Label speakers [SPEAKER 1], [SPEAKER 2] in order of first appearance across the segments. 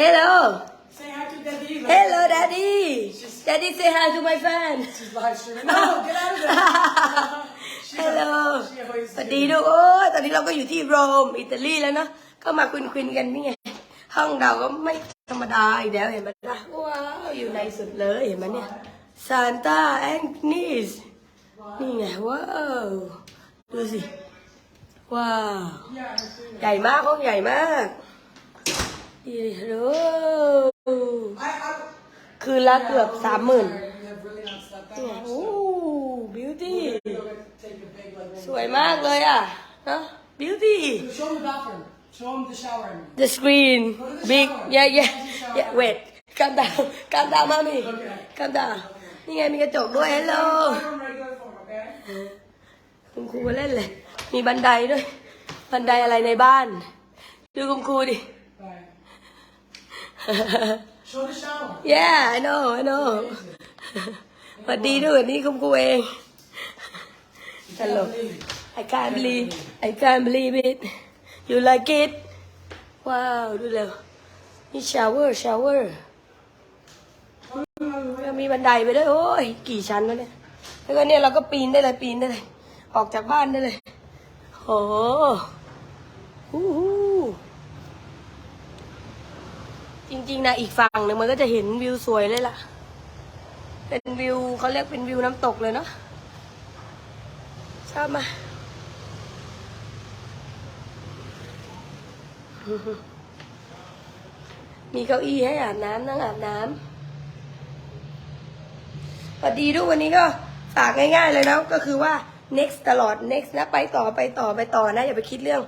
[SPEAKER 1] Hello
[SPEAKER 2] Say hi to Daddy. Like,
[SPEAKER 1] Hello Daddy Daddy say hi to my fan
[SPEAKER 2] She's live streaming. No, get out of there. She's
[SPEAKER 1] Hello
[SPEAKER 2] She always
[SPEAKER 1] สวัสดีลูกโอ้ยตอนนี้เราก็อยู่ที่โรมอิตาลีแล้วเนาะก็มาคุยคุยๆกันนี่ไงห้องเราก็ไม่ธรรมดาอีกแล้วเห็นไหมล่ะว้าวอยู่ในสุดเลยเห็นไหมเนี่ยซานต้าแองนิสนี่ไงว้าวดูสิว้าว
[SPEAKER 2] Yeah, I'm streaming.
[SPEAKER 1] ใหญ่มากห้องใหญ่มาก ดีดู
[SPEAKER 2] I, I,
[SPEAKER 1] คืนละเกือบสามหมื่น
[SPEAKER 2] We have really not slept that
[SPEAKER 1] เนี่ย
[SPEAKER 2] much.
[SPEAKER 1] โอ้บิวตี้
[SPEAKER 2] Go take a big like.
[SPEAKER 1] สวยมากเลยอะเนาะบิวตี้
[SPEAKER 2] Show them the bathroom. Show them the shower. I mean.
[SPEAKER 1] the screen big yeah yeah yeah wait calm down calm down mommy calm down นี่ไงมีกระจกด้วย hello
[SPEAKER 2] Bathroom regular form, okay?
[SPEAKER 1] คุณครูมาเล่นเลย มีบันไดด้วย บันไดอะไรในบ้าน ดูคุณครูดิ
[SPEAKER 2] Bye. Show the shower.
[SPEAKER 1] yeah I know I know สวัสดีด้วยนี่คุณครูเอง ตลก I can't believe I can't believe it you like it ว้าวดูเร็วนี่ shower shower แล้วมีบันไดไปด้วยโอ้ยกี่ชั้นวะเนี่ยแล้วก็เนี่ยเราก็ปีนได้เลยปีนได้เลย ออกจากบ้านได้เลยโอ้โหฮู้ฮู้ จริงๆนะอีกฝั่งหนึ่งมันก็จะเห็นวิวสวยเลยล่ะ เป็นวิวเขาเรียกเป็นวิวน้ำตกเลยเนาะชอบไหมามีเก้าอี้ให้อาบน้ำนั่งอาบน้ำสวัสดีทุกวันนี้ก็ฝากง่าย ๆ เลยนะก็คือว่า next ตลอด next นะ ไปต่อไปต่อไปต่อนะ อย่าไปคิดเรื่อง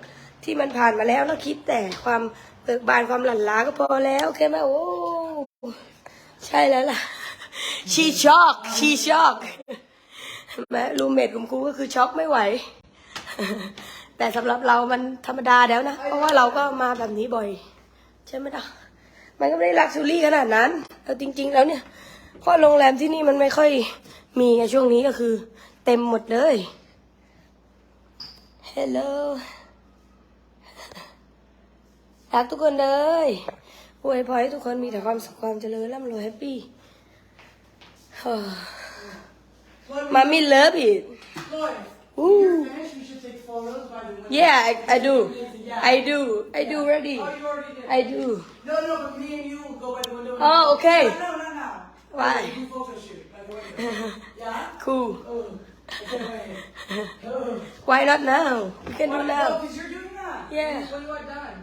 [SPEAKER 1] ที่มันผ่านมาแล้วแล้วคิดแต่ความ เบิกบานความหลั่นล้าก็พอแล้วโอเคไหมโอ้ใช่แล้วล่ะ ชีช็อกชีช็อกแม่รูเมทของกูก็คือช็อกไม่ไหว แต่สำหรับเรามันธรรมดาแล้วนะ เพราะว่าเราก็มาแบบนี้บ่อย ใช่ไหมล่ะมันก็ไม่ได้ลักชูรี่ขนาดนั้นแต่จริง ๆ แล้วเนี่ยเพราะโรงแรมที่นี่มันไม่ค่อยมีไงช่วงนี้ก็คือ เต็มหมดเลย Hello รักทุกคนเลยอวยพรให้ทุกคนมีแต่ความสุขความเจริญร่ำรวยแฮปปี้มามิ love it
[SPEAKER 2] Lloyd,
[SPEAKER 1] Ooh.
[SPEAKER 2] when you're finished, we should take photos by the window.
[SPEAKER 1] yeah I, I do I do I do ready
[SPEAKER 2] Oh, you already did.
[SPEAKER 1] I do
[SPEAKER 2] No, no, but me and you will go by the window.
[SPEAKER 1] Oh, okay.
[SPEAKER 2] No, no, not now.
[SPEAKER 1] Why?
[SPEAKER 2] We do photo shoot by the window. yeah?
[SPEAKER 1] cool
[SPEAKER 2] Oh. Okay, wait. Oh.
[SPEAKER 1] why not now we can do
[SPEAKER 2] Why-
[SPEAKER 1] now
[SPEAKER 2] No, because you're doing that.
[SPEAKER 1] Yeah.
[SPEAKER 2] When you are done.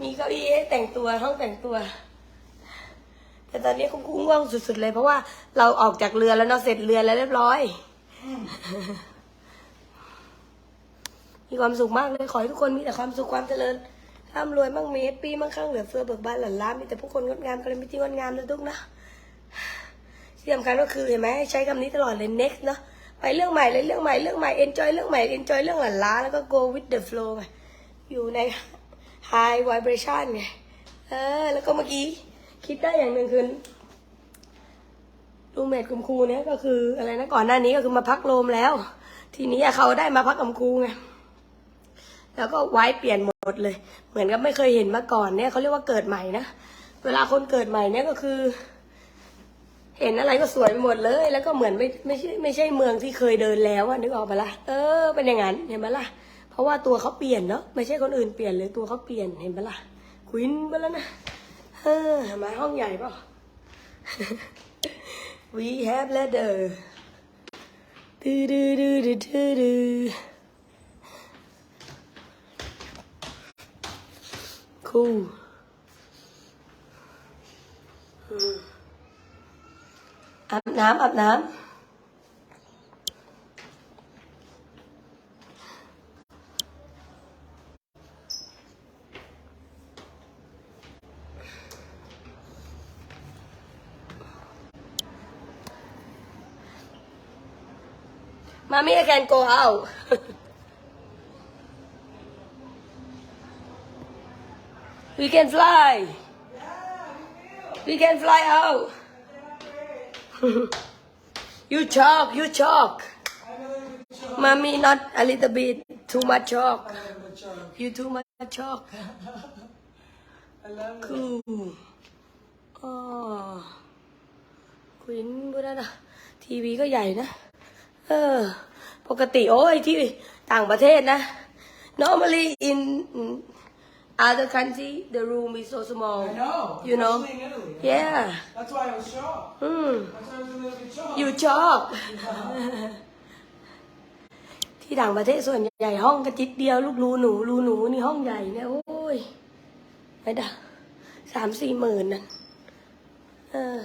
[SPEAKER 1] มีเก้าอี้ให้แต่งตัวห้องแต่งตัว แต่ตอนนี้คุณครูง่วงสุด ๆ เลย เพราะว่าเราออกจากเรือแล้วเนาะเสร็จเรือแล้วเรียบร้อย มีความสุขมากเลยขอให้ทุกคนมีแต่ความสุขความเจริญร่ำรวยมั่งมีแฮปปี้มั่งคั่งเหลือเฟือเบิกบานหลั่นล้ามีแต่ผู้คนงดงามกันเลยมีที่งดงามนะทุกนะที่สำคัญก็คือเห็นไหมใช้คำนี้ตลอดเลย next เนาะ ไปเรื่องใหม่เลยเรื่องใหม่เรื่องใหม่ enjoy เรื่องใหม่ enjoy เรื่องหลันล้าแล้วก็ go with the flow ไปอยู่ใน high vibration ไงเออแล้วก็เมื่อกี้คิดได้อย่างหนึ่งคือรูเมทคุณครูเนี่ยก็คืออะไรนะก่อนหน้านี้ก็คือมาพักโรมแล้ว ทีนี้เขาได้มาพักกับครูไงแล้วก็ไว้เปลี่ยนหมดเลย เหมือนกับไม่เคยเห็นมาก่อนเนี่ยเขาเรียกว่าเกิดใหม่นะเวลาคนเกิดใหม่เนี่ยก็คือ เห็นอะไรก็สวยไปหมดเลย แล้วก็เหมือนไม่ไม่ใช่ไม่ใช่เมืองที่เคยเดินแล้วอะนึกออกปะล่ะเออเป็นอย่างนั้นเห็นปะล่ะ เพราะว่าตัวเขาเปลี่ยนเนาะไม่ใช่คนอื่นเปลี่ยนเลยตัวเขาเปลี่ยนเห็นปะล่ะควินไปแล้วนะเออเห็นไมาห้องใหญ่เปล่า We have ladder ดูดูดูดูดูดู cool อืม อาบน้ำอาบน้ำมามี I can go out we can fly we can fly out you chalk you chalk mommy not a little bit too much chalk you too much chalk
[SPEAKER 2] I love it.
[SPEAKER 1] คืออ๋อควินบุรนะทีวีก็ใหญ่นะ เออ ปกติโอ้ยที่ต่างประเทศนะ normally in other country the room is so small
[SPEAKER 2] I know.
[SPEAKER 1] you know
[SPEAKER 2] especially in Italy.
[SPEAKER 1] yeah
[SPEAKER 2] That's why I was shocked.
[SPEAKER 1] อืม
[SPEAKER 2] That's why I was a little bit shocked.
[SPEAKER 1] อยู่ชอบ ที่ต่างประเทศส่วนใหญ่ห้องกระจิตเดียว ลูกรูหนูรูหนูนี่ห้องใหญ่เนี่ยโอ้ยไม่ได้สามสี่หมื่นนั่นเออ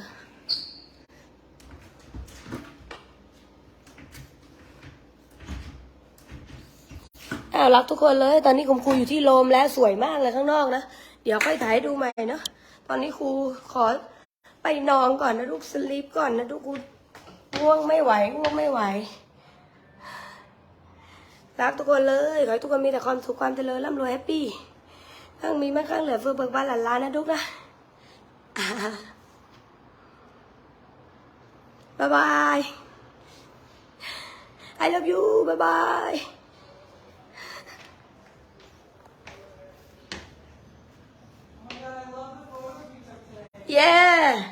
[SPEAKER 1] อ้ารักทุกคนเลย ตอนนี้คุณครูอยู่ที่โรมแล้วสวยมากเลยข้างนอกนะ เดี๋ยวค่อยถ่ายดูใหม่เนาะ ตอนนี้ครูขอไปนอนก่อนนะลูกสลีปก่อนนะลูกครูง่วงไม่ไหวง่วงไม่ไหว รักทุกคนเลย ขอให้ทุกคนมีแต่ความสุขความเจริญร่ำรวยแฮปปี้ทั้งมีมั่งคั่งเหลือเฟือเบิกบานหลานล้านนะทุกนะบ๊ายบาย I love you บ๊ายบาย yeah